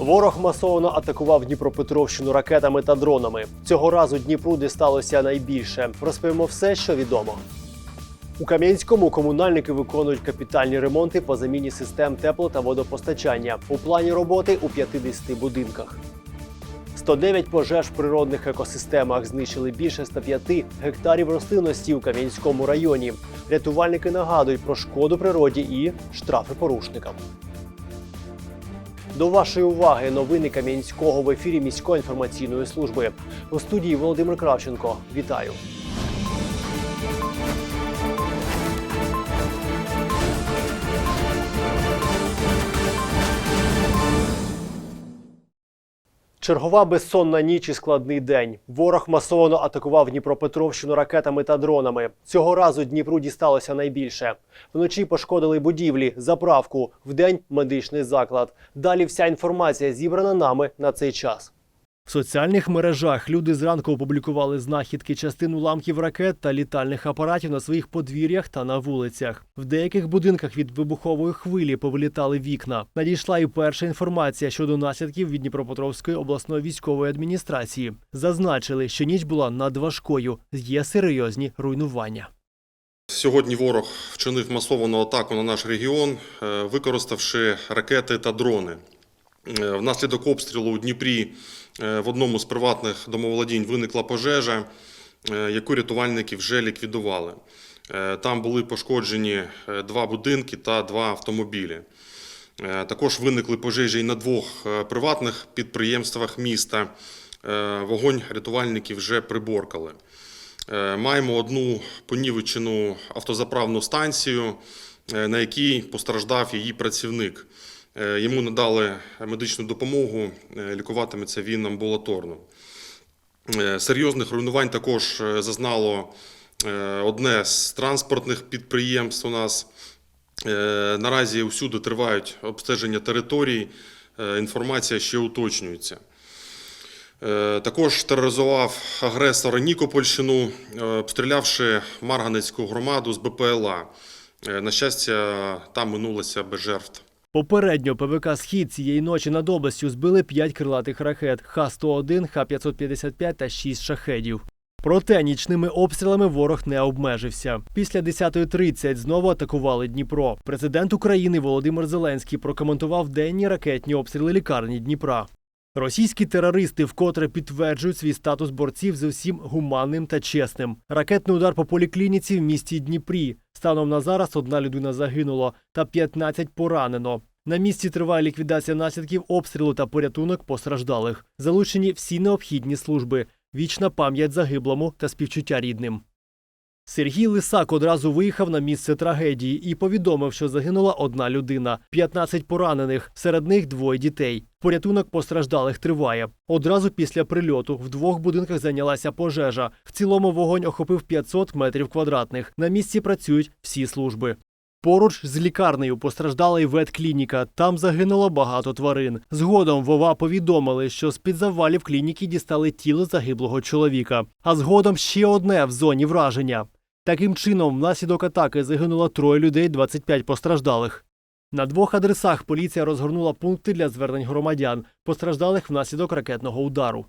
Ворог масово атакував Дніпропетровщину ракетами та дронами. Цього разу Дніпру дісталося найбільше. Розповімо все, що відомо. У Кам'янському комунальники виконують капітальні ремонти по заміні систем тепло та водопостачання. У плані роботи у 50 будинках. 109 пожеж в природних екосистемах знищили більше 105 гектарів рослинності у Кам'янському районі. Рятувальники нагадують про шкоду природі і штрафи порушникам. До вашої уваги новини Кам'янського в ефірі міської інформаційної служби. У студії Володимир Кравченко. Вітаю. Чергова безсонна ніч і складний день. Ворог масово атакував Дніпропетровщину ракетами та дронами. Цього разу Дніпру дісталося найбільше. Вночі пошкодили будівлі, заправку, вдень медичний заклад. Далі вся інформація зібрана нами на цей час. В соціальних мережах люди зранку опублікували знахідки частин уламків ракет та літальних апаратів на своїх подвір'ях та на вулицях. В деяких будинках від вибухової хвилі повилітали вікна. Надійшла і перша інформація щодо наслідків від Дніпропетровської обласної військової адміністрації. Зазначили, що ніч була надважкою, є серйозні руйнування. Сьогодні ворог вчинив масовану атаку на наш регіон, е, використавши ракети та дрони. Е, Внаслідок обстрілу у Дніпрі е, в одному з приватних домоволодінь виникла пожежа, е, яку рятувальники вже ліквідували. Там були пошкоджені два будинки та два автомобілі. Також виникли пожежі і на двох приватних підприємствах міста. Вогонь рятувальники вже приборкали. Маємо одну понівечену автозаправну станцію, на якій постраждав її працівник. Е, Йому надали медичну допомогу, е, лікуватиметься він амбулаторно. Е, Серйозних руйнувань також зазнало одне з транспортних підприємств у нас. Наразі усюди тривають обстеження територій, інформація ще уточнюється. Також тероризував агресор Нікопольщину, обстрілявши Марганецьку громаду з БПЛА. На щастя, там минулося без жертв. Попередньо ПВК Схід цієї ночі над областю збили 5 крилатих ракет Х-101, Х-555 та 6 шахедів. Проте нічними обстрілами ворог не обмежився. Після 10.30 знову атакували Дніпро. Президент України Володимир Зеленський прокоментував денні ракетні обстріли лікарні Дніпра. Російські терористи вкотре підтверджують свій статус борців з усім гуманним та чесним. Ракетний удар по поліклініці в місті Дніпрі. Станом на зараз одна людина загинула та 15 поранено. На місці триває ліквідація наслідків обстрілу та порятунок постраждалих. Залучені всі необхідні служби. Вічна пам'ять загиблому та співчуття рідним. Сергій Лисак одразу виїхав на місце трагедії і повідомив, що загинула одна людина, 15 поранених, серед них двоє дітей. Порятунок постраждалих триває. Одразу після прильоту в двох будинках зайнялася пожежа. В цілому вогонь охопив 500 метрів квадратних. На місці працюють всі служби. Поруч з лікарнею постраждала і ветклініка. Там загинуло багато тварин. Згодом Вова повідомили, що з-під завалів клініки дістали тіло загиблого чоловіка. А згодом ще одне в зоні враження. Таким чином, внаслідок атаки загинуло троє людей, 25 постраждалих. На двох адресах поліція розгорнула пункти для звернень громадян, постраждалих внаслідок ракетного удару.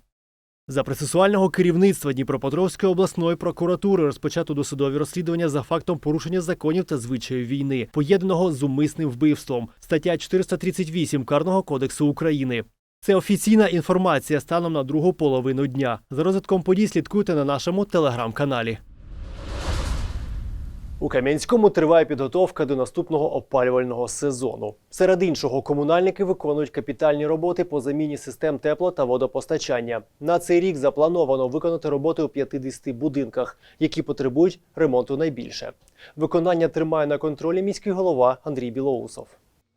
За процесуального керівництва Дніпропетровської обласної прокуратури розпочато досудові розслідування за фактом порушення законів та звичаїв війни, поєднаного з умисним вбивством, стаття 438 Карного кодексу України. Це офіційна інформація станом на другу половину дня. За розвитком подій слідкуйте на нашому телеграм-каналі. У Кам'янському триває підготовка до наступного опалювального сезону. Серед іншого, комунальники виконують капітальні роботи по заміні систем тепло та водопостачання. На цей рік заплановано виконати роботи у 50 будинках, які потребують ремонту найбільше. Виконання тримає на контролі міський голова Андрій Білоусов.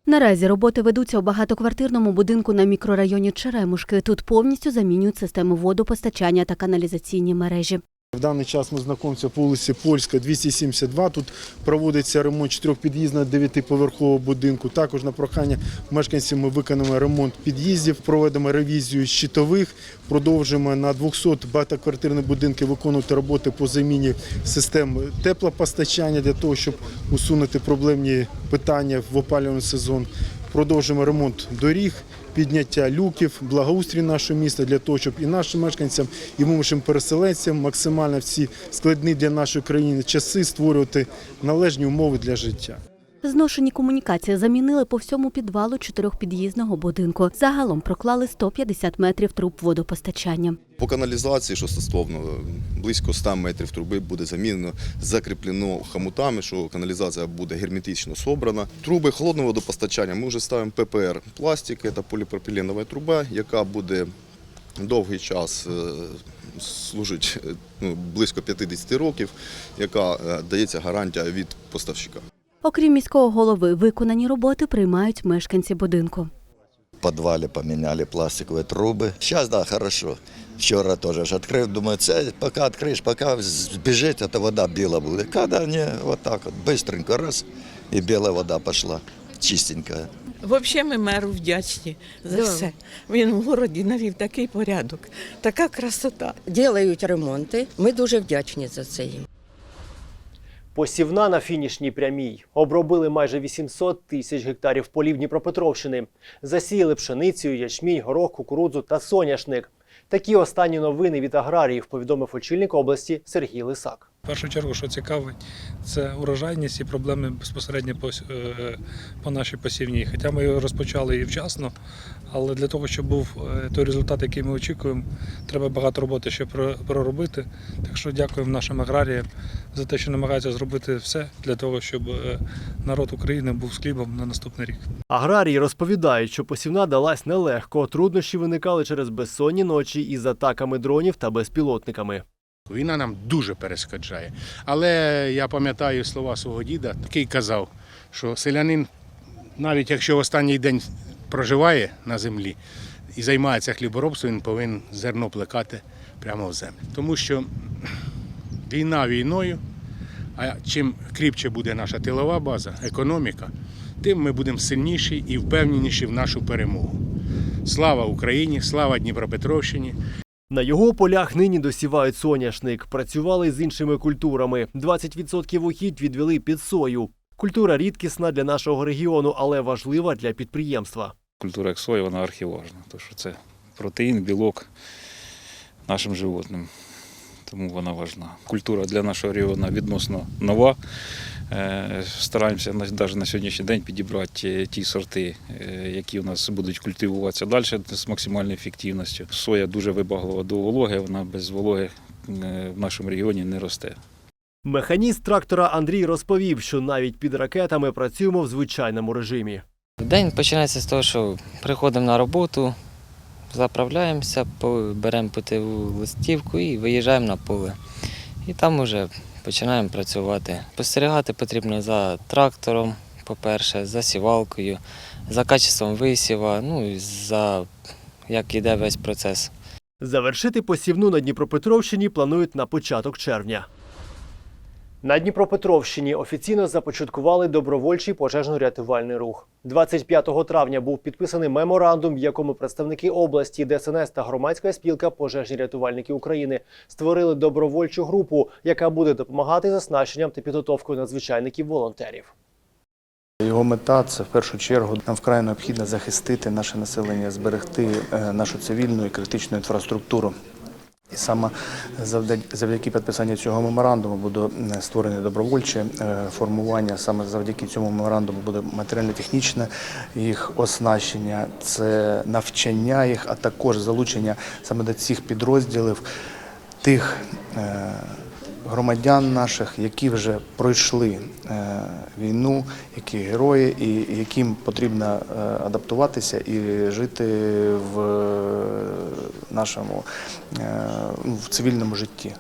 Наразі роботи ведуться у багатоквартирному будинку на мікрорайоні Черемушки. Тут повністю замінюють систему водопостачання та каналізаційні мережі. В даний час ми знаходимося по вулиці Польська, 272. Тут проводиться ремонт чотирьохпід'їзного дев'ятиповерхового будинку. Також на прохання мешканців ми виконаємо ремонт під'їздів, проведемо ревізію щитових, продовжимо на 200 багатоквартирних будинків виконувати роботи по заміні систем теплопостачання для того, щоб усунути проблемні питання в опалювальний сезон. продовжуємо ремонт доріг, підняття люків, благоустрій нашого міста для того, щоб і нашим мешканцям, і вимушеним переселенцям максимально в ці складні для нашої країни часи створювати належні умови для життя. Зношені комунікації замінили по всьому підвалу чотирьохпід'їзного будинку. Загалом проклали 150 метрів труб водопостачання. По каналізації, що стосовно близько 100 метрів труби буде замінено, закріплено хомутами, що каналізація буде герметично собрана. Труби холодного водопостачання ми вже ставимо ППР пластик, це поліпропіленова труба, яка буде довгий час е, служить е, ну, близько 50 років, яка е, дається гарантія від поставщика. Окрім міського голови, виконані роботи приймають мешканці будинку. В подвале поменяли пластиковые трубы. Сейчас, да, хорошо. Вчора тоже ж открыл, думаю, це пока откроешь, пока сбежит, эта вода біла буде. Когда не, вот так вот, быстренько раз, и белая вода пошла, чистенькая. Взагалі ми меру вдячні за все. Він в городі навів такий порядок, така красота. Ділають ремонти. Ми дуже вдячні за це їм. Посівна на фінішній прямій. Обробили майже 800 тисяч гектарів полів Дніпропетровщини. Засіяли пшеницею, ячмінь, горох, кукурудзу та соняшник. Такі останні новини від аграріїв повідомив очільник області Сергій Лисак. В першу чергу, що цікавить, це урожайність і проблеми безпосередньо по, е, по нашій посівній. Хоча ми його розпочали і вчасно, але для того, щоб був е, той результат, який ми очікуємо, треба багато роботи ще проробити. Так що дякуємо нашим аграріям за те, що намагаються зробити все для того, щоб е, народ України був з хлібом на наступний рік. Аграрії розповідають, що посівна далась нелегко. Труднощі виникали через безсонні ночі із атаками дронів та безпілотниками. Війна нам дуже перешкоджає. Але я пам'ятаю слова свого діда, який казав, що селянин, навіть якщо в останній день проживає на землі і займається хліборобством, він повинен зерно плекати прямо в землю. Тому що війна війною, а чим кріпче буде наша тилова база, економіка, тим ми будемо сильніші і впевненіші в нашу перемогу. Слава Україні, слава Дніпропетровщині, На його полях нині досівають соняшник. Працювали з іншими культурами. 20% угідь відвели під сою. Культура рідкісна для нашого регіону, але важлива для підприємства. Культура як соя, вона архіважна, тому що це протеїн, білок нашим животним. Тому вона важна. Культура для нашого регіону відносно нова. Е, Стараємося навіть на сьогоднішній день підібрати е, ті сорти, е, які у нас будуть культивуватися далі з максимальною ефективністю. Соя дуже вибаглива до вологи, вона без вологи в нашому регіоні не росте. Механіст трактора Андрій розповів, що навіть під ракетами працюємо в звичайному режимі. День починається з того, що приходимо на роботу, заправляємося, беремо путеву листівку і виїжджаємо на поле. І там вже починаємо працювати. Спостерігати потрібно за трактором, по-перше, за сівалкою, за качеством висіва, ну і за як іде весь процес. Завершити посівну на Дніпропетровщині планують на початок червня. На Дніпропетровщині офіційно започаткували добровольчий пожежно-рятувальний рух. 25 травня був підписаний меморандум, в якому представники області, ДСНС та громадська спілка пожежні рятувальники України створили добровольчу групу, яка буде допомагати з та підготовкою надзвичайників-волонтерів. Його мета це в першу чергу нам вкрай необхідно захистити наше населення, зберегти е, нашу цивільну і критичну інфраструктуру. І саме завдя- завдяки підписанню цього меморандуму буде створене добровольче е, формування. Саме завдяки цьому меморандуму буде матеріально-технічне їх оснащення, це навчання їх, а також залучення саме до цих підрозділів тих е, громадян наших, які вже пройшли е, війну, які герої, і яким потрібно е, адаптуватися і жити в е, нашому в цивільному житті.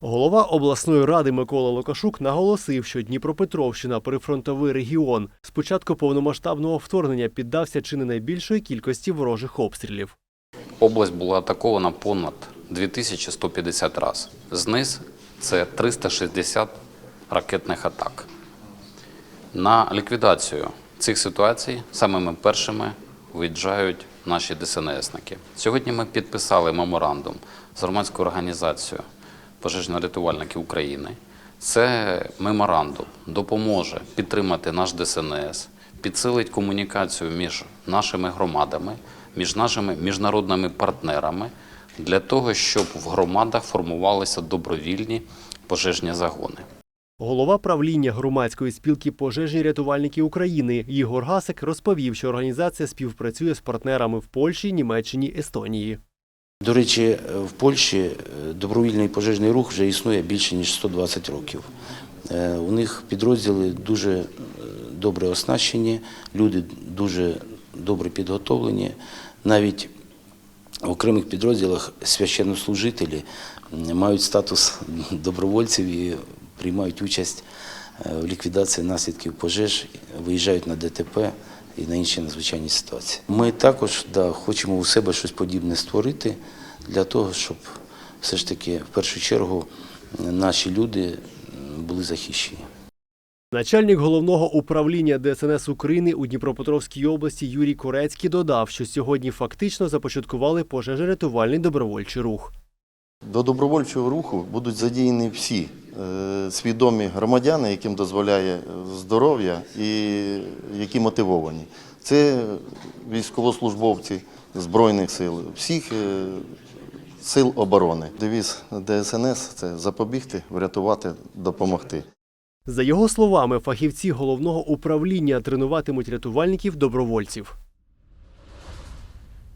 Голова обласної ради Микола Лукашук наголосив, що Дніпропетровщина прифронтовий регіон. З початку повномасштабного вторгнення піддався чи не найбільшої кількості ворожих обстрілів. Область була атакована понад 2150 разів. Зниз це 360 ракетних атак. На ліквідацію цих ситуацій самими першими виїжджають наші ДСНСники. Сьогодні ми підписали меморандум з громадською організацією пожежно-рятувальники України. Це меморандум допоможе підтримати наш ДСНС, підсилить комунікацію між нашими громадами, між нашими міжнародними партнерами для того, щоб в громадах формувалися добровільні пожежні загони. Голова правління громадської спілки пожежні рятувальники України Ігор Гасик розповів, що організація співпрацює з партнерами в Польщі, Німеччині, Естонії. До речі, в Польщі е, добровільний пожежний рух вже існує більше ніж 120 років. Е, У них підрозділи дуже е, добре оснащені, люди дуже добре підготовлені. Навіть в окремих підрозділах священнослужителі мають статус добровольців і приймають участь е, в ліквідації наслідків пожеж, виїжджають на ДТП і на інші надзвичайні ситуації. Ми також да, хочемо у себе щось подібне створити для того, щоб все ж таки в першу чергу наші люди були захищені. Начальник головного управління ДСНС України у Дніпропетровській області Юрій Корецький додав, що сьогодні фактично започаткували пожежорятувальний добровольчий рух. До добровольчого руху будуть задіяні всі е, свідомі громадяни, яким дозволяє здоров'я і які мотивовані. Це військовослужбовці Збройних сил, всіх е, сил оборони. Девіз ДСНС це запобігти, врятувати, допомогти. За його словами, фахівці головного управління тренуватимуть рятувальників добровольців.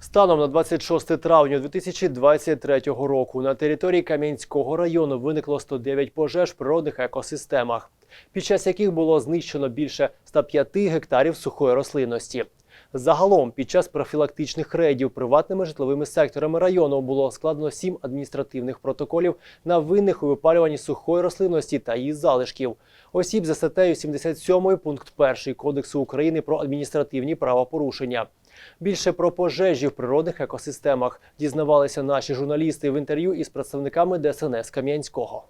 Станом на 26 травня 2023 року на території Кам'янського району виникло 109 пожеж в природних екосистемах, під час яких було знищено більше 105 гектарів сухої рослинності. Загалом, під час профілактичних рейдів приватними житловими секторами району було складено 7 адміністративних протоколів на винних у випалюванні сухої рослинності та її залишків. Осіб за статтею 77 пункт 1 Кодексу України про адміністративні правопорушення. Більше про пожежі в природних екосистемах дізнавалися наші журналісти в інтерв'ю із представниками ДСНС Кам'янського.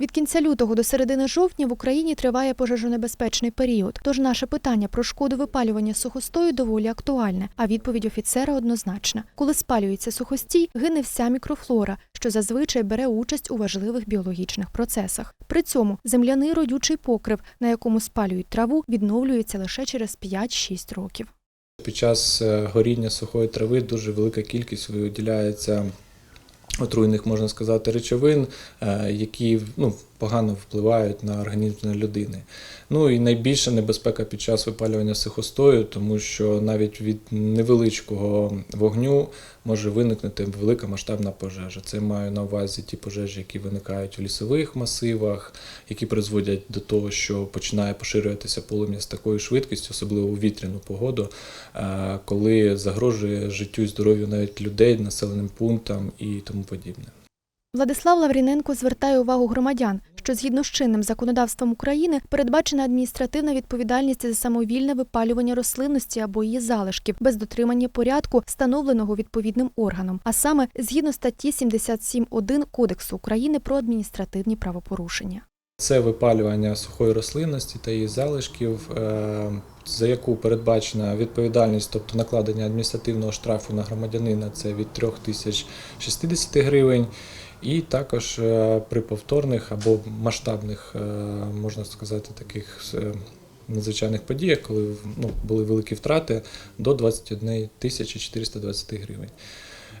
Від кінця лютого до середини жовтня в Україні триває пожежонебезпечний період. Тож наше питання про шкоду випалювання сухостою доволі актуальне, а відповідь офіцера однозначна: коли спалюється сухостій, гине вся мікрофлора, що зазвичай бере участь у важливих біологічних процесах. При цьому земляний родючий покрив, на якому спалюють траву, відновлюється лише через 5-6 років. Під час е, горіння сухої трави дуже велика кількість виділяється отруйних, можна сказати, речовин, е, які ну, погано впливають на організм людини. Ну і найбільша небезпека під час випалювання сухостою, тому що навіть від невеличкого вогню може виникнути велика масштабна пожежа. Це маю на увазі ті пожежі, які виникають у лісових масивах, які призводять до того, що починає поширюватися полум'я з такою швидкістю, особливо у вітряну погоду, е, коли загрожує життю і здоров'ю навіть людей, населеним пунктам і тому подібне. Владислав Лавріненко звертає увагу громадян, що згідно з чинним законодавством України передбачена адміністративна відповідальність за самовільне випалювання рослинності або її залишків без дотримання порядку, встановленого відповідним органом, а саме згідно статті 77.1 Кодексу України про адміністративні правопорушення. Це випалювання сухої рослинності та її залишків, е, за яку передбачена відповідальність, тобто накладення адміністративного штрафу на громадянина, це від 3 тисяч 60 гривень. І також е, при повторних або масштабних, е, можна сказати, таких е, надзвичайних подіях, коли ну, були великі втрати, до 21 тисячі 420 гривень.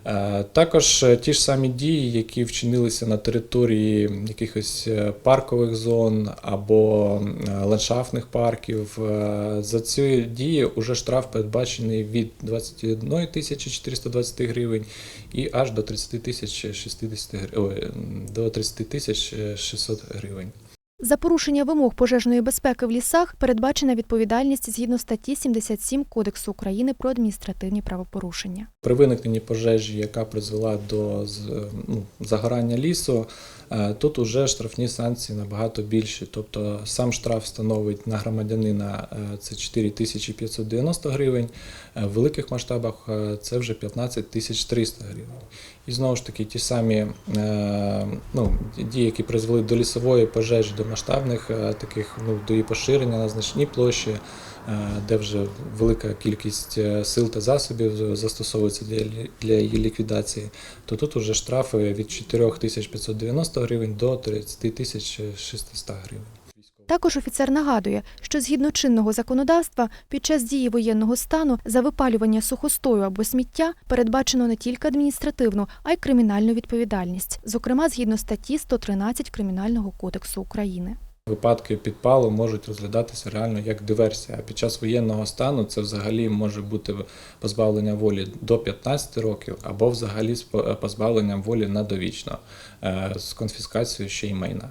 Е, Також е, ті ж самі дії, які вчинилися на території якихось е, паркових зон або ландшафтних парків. За ці дії вже штраф передбачений від 21 тисячі 420 гривень і аж до 30 тисяч 60 гривень, до 30 тисяч 600 гривень. За порушення вимог пожежної безпеки в лісах передбачена відповідальність згідно статті 77 Кодексу України про адміністративні правопорушення. При виникненні пожежі, яка призвела до ну, загорання лісу, е, тут уже штрафні санкції набагато більші. Тобто сам штраф становить на громадянина е, це 4590 гривень, е, в великих масштабах це вже 15 тисяч 300 гривень. І знову ж таки, ті самі е, ну, дії, які призвели до лісової пожежі, до масштабних е, таких ну, до її поширення на значній площі, е, де вже велика кількість сил та засобів застосовується для, для її ліквідації, то тут уже штрафи від 4590 гривень до 30 600 гривень. Також офіцер нагадує, що згідно чинного законодавства під час дії воєнного стану за випалювання сухостою або сміття передбачено не тільки адміністративну, а й кримінальну відповідальність, зокрема згідно статті 113 Кримінального кодексу України. Випадки підпалу можуть розглядатися реально як диверсія. А під час воєнного стану це взагалі може бути позбавлення волі до 15 років або взагалі з позбавленням волі на довічно е, з конфіскацією ще й майна.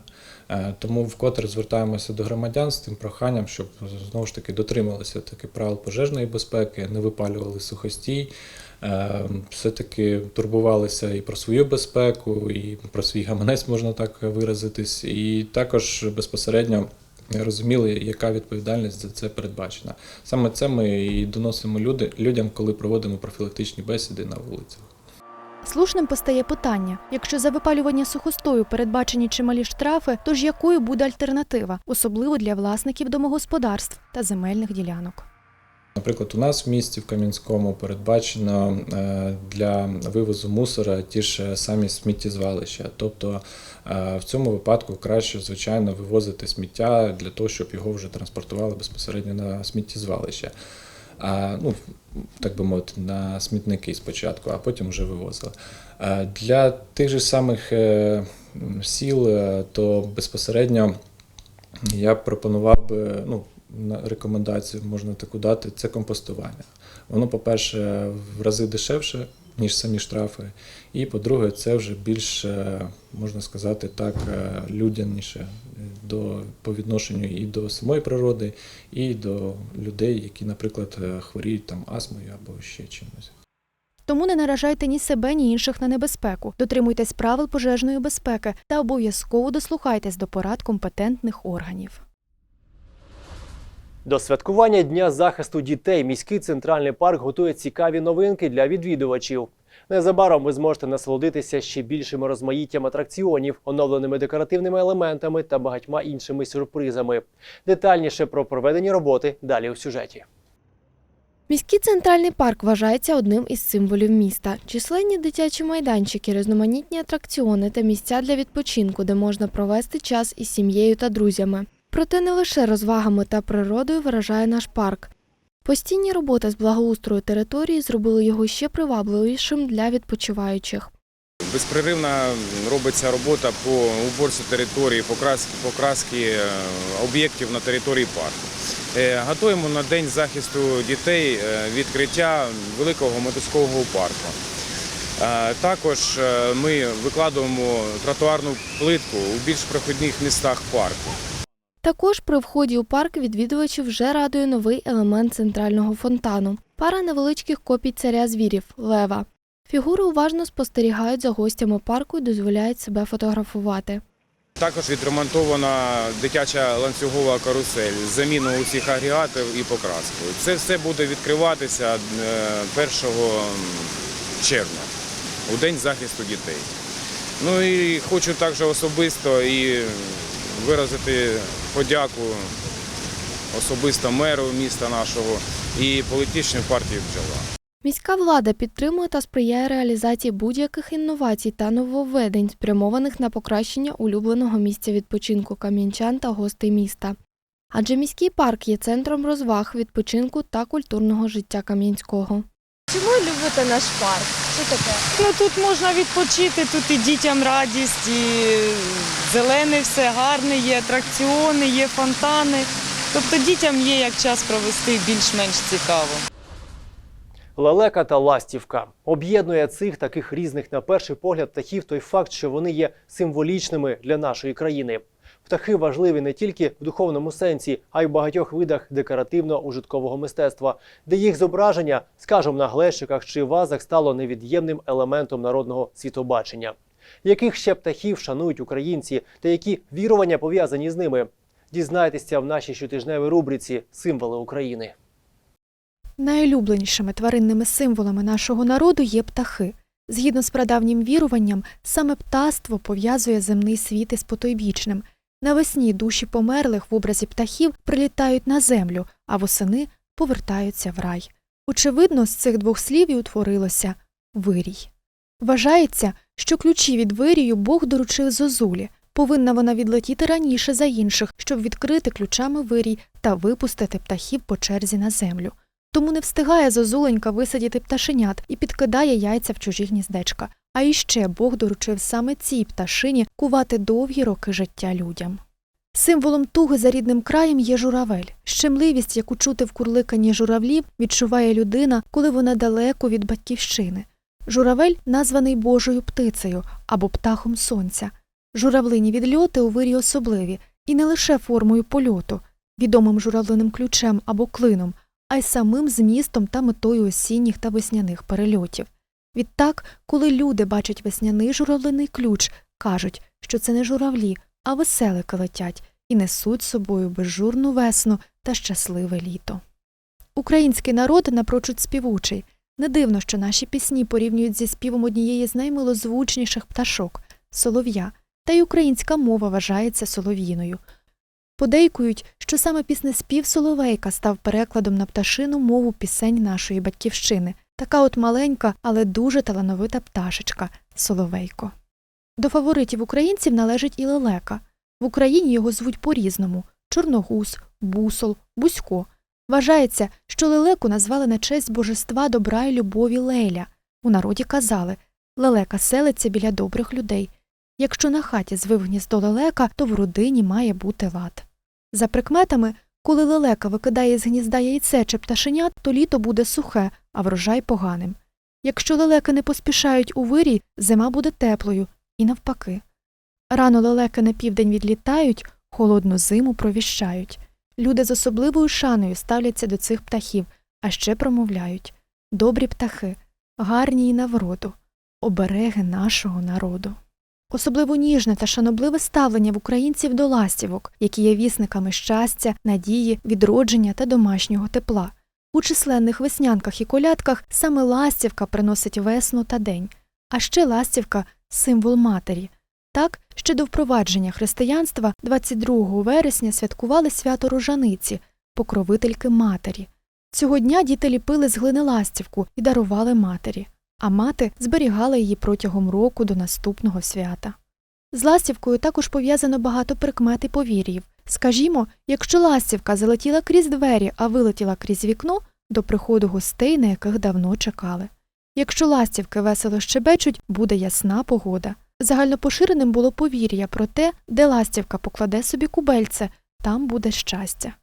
Е, Тому вкотре звертаємося до громадян з тим проханням, щоб знову ж таки дотрималися таких правил пожежної безпеки, не випалювали сухостій, е, все-таки турбувалися і про свою безпеку, і про свій гаманець, можна так виразитись, і також безпосередньо розуміли, яка відповідальність за це передбачена. Саме це ми і доносимо люди, людям, коли проводимо профілактичні бесіди на вулицях. Слушним постає питання: якщо за випалювання сухостою передбачені чималі штрафи, то ж якою буде альтернатива, особливо для власників домогосподарств та земельних ділянок? Наприклад, у нас в місті в Кам'янському передбачено е, для вивозу мусора ті ж самі сміттєзвалища. Тобто е, в цьому випадку краще, звичайно, вивозити сміття для того, щоб його вже транспортували безпосередньо на сміттєзвалище. Ну, так би мовити, на смітники спочатку, а потім вже вивозили. Е, Для тих же самих е, сіл, е, то безпосередньо я пропонував би, ну, рекомендацію можна таку дати, це компостування. Воно, по-перше, в рази дешевше, ніж самі штрафи. І по-друге, це вже більш, е, можна сказати так, е, людяніше е, до, по відношенню і до самої природи, і до людей, які, наприклад, хворіють там астмою або ще чимось. Тому не наражайте ні себе, ні інших на небезпеку. Дотримуйтесь правил пожежної безпеки та обов'язково дослухайтесь до порад компетентних органів. До святкування Дня захисту дітей міський центральний парк готує цікаві новинки для відвідувачів. Незабаром ви зможете насолодитися ще більшим розмаїттям атракціонів, оновленими декоративними елементами та багатьма іншими сюрпризами. Детальніше про проведені роботи далі у сюжеті. Міський центральний парк вважається одним із символів міста. Численні дитячі майданчики, різноманітні атракціони та місця для відпочинку, де можна провести час із сім'єю та друзями. Проте не лише розвагами та природою вражає наш парк. Постійні роботи з благоустрою території зробили його ще привабливішим для відпочиваючих. Безпреривно робиться робота по уборці території, покраски, е, об'єктів на території парку. Е, Готуємо на день захисту дітей е, відкриття великого мотузкового парку. Також ми викладуємо тротуарну плитку у більш проходних містах парку. Також при вході у парк відвідувачів вже радує новий елемент центрального фонтану пара невеличких копій царя звірів лева. Фігури уважно спостерігають за гостями парку і дозволяють себе фотографувати. Також відремонтована дитяча ланцюгова карусель з заміною усіх агрегатів і покраскою. Це все буде відкриватися е, 1 червня, у День захисту дітей. Ну і хочу також особисто і виразити подяку особисто меру міста нашого і політичній партії бджола. Міська влада підтримує та сприяє реалізації будь-яких інновацій та нововведень, спрямованих на покращення улюбленого місця відпочинку кам'янчан та гостей міста. Адже міський парк є центром розваг, відпочинку та культурного життя Кам'янського. Чому любите наш парк? Що таке? Ну тут можна відпочити, тут і дітям радість, і зелене все гарне, є атракціони, є фонтани. Тобто дітям є як час провести більш-менш цікаво. Лелека та ластівка об'єднує цих таких різних на перший погляд птахів той факт, що вони є символічними для нашої країни. Птахи важливі не тільки в духовному сенсі, а й в багатьох видах декоративно-ужиткового мистецтва, де їх зображення, скажімо, на глечиках чи вазах стало невід'ємним елементом народного світобачення. Яких ще птахів шанують українці та які вірування пов'язані з ними? Дізнайтеся в нашій щотижневій рубриці Символи України. Найулюбленішими тваринними символами нашого народу є птахи. Згідно з прадавнім віруванням, саме птаство пов'язує земний світ із потойбічним. Навесні душі померлих в образі птахів прилітають на землю, а восени повертаються в рай. Очевидно, з цих двох слів і утворилося вирій. Вважається, що ключі від вирію Бог доручив зозулі. Повинна вона відлетіти раніше за інших, щоб відкрити ключами вирій та випустити птахів по черзі на землю. Тому не встигає зозуленька висадіти пташенят і підкидає яйця в чужі гніздечка. А іще Бог доручив саме цій пташині кувати довгі роки життя людям. Символом туги за рідним краєм є журавель. Щемливість, яку чути в курликанні журавлів, відчуває людина, коли вона далеко від батьківщини. Журавель названий Божою птицею або птахом сонця. Журавлині відльоти у вирі особливі, і не лише формою польоту, відомим журавлиним ключем або клином, а й самим змістом та метою осінніх та весняних перельотів. Відтак, коли люди бачать весняний журавлиний ключ, кажуть, що це не журавлі, а веселики летять і несуть собою безжурну весну та щасливе літо. Український народ напрочуд співучий. Не дивно, що наші пісні порівнюють зі співом однієї з наймилозвучніших пташок солов'я, та й українська мова вважається солов'їною. Подейкують, що саме піснеспів Соловейка став перекладом на пташину мову пісень нашої батьківщини, така от маленька, але дуже талановита пташечка Соловейко. До фаворитів українців належить і лелека. В Україні його звуть по-різному чорногуз, бусол, бусько. Вважається, що лелеку назвали на честь божества добра й любові Леля. У народі казали лелека селиться біля добрих людей. Якщо на хаті звив гніздо лелека, то в родині має бути лад. За прикметами, коли лелека викидає з гнізда яйце чи пташенят, то літо буде сухе, а врожай поганим. Якщо лелеки не поспішають у вирій, зима буде теплою, і навпаки. Рано лелеки на південь відлітають, холодну зиму провіщають. Люди з особливою шаною ставляться до цих птахів, а ще промовляють добрі птахи, гарні й на вроду, обереги нашого народу. Особливо ніжне та шанобливе ставлення в українців до ластівок, які є вісниками щастя, надії, відродження та домашнього тепла. У численних веснянках і колядках саме ластівка приносить весну та день, а ще ластівка символ матері. Так, ще до впровадження християнства 22 вересня святкували свято Рожаниці, покровительки матері. Цього дня діти ліпили з глини ластівку і дарували матері, а мати зберігала її протягом року до наступного свята. З ластівкою також пов'язано багато прикмет і повір'їв. Скажімо, якщо ластівка залетіла крізь двері, а вилетіла крізь вікно, до приходу гостей, на яких давно чекали. Якщо ластівки весело щебечуть, буде ясна погода. Загальнопоширеним було повір'я про те, де ластівка покладе собі кубельце, там буде щастя.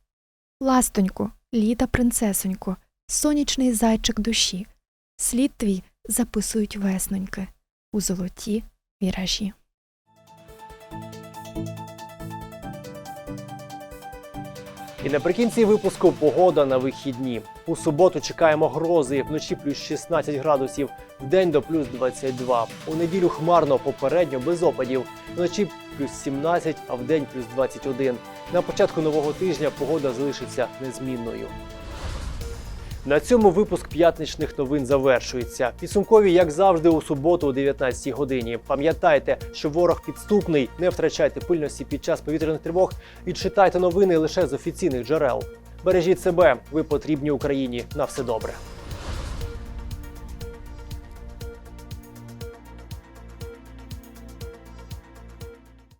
Ластонько, літа принцесонько, сонячний зайчик душі, слід твій записують весноньки у золоті віражі. І наприкінці випуску погода на вихідні. У суботу чекаємо грози, вночі плюс 16 градусів, вдень до плюс 22. У неділю хмарно попередньо без опадів. Вночі плюс 17, а вдень плюс 21. На початку нового тижня погода залишиться незмінною. На цьому випуск п'ятничних новин завершується. Підсумкові, як завжди, у суботу о 19 годині. Пам'ятайте, що ворог підступний. Не втрачайте пильності під час повітряних тривог і читайте новини лише з офіційних джерел. Бережіть себе, ви потрібні Україні. На все добре.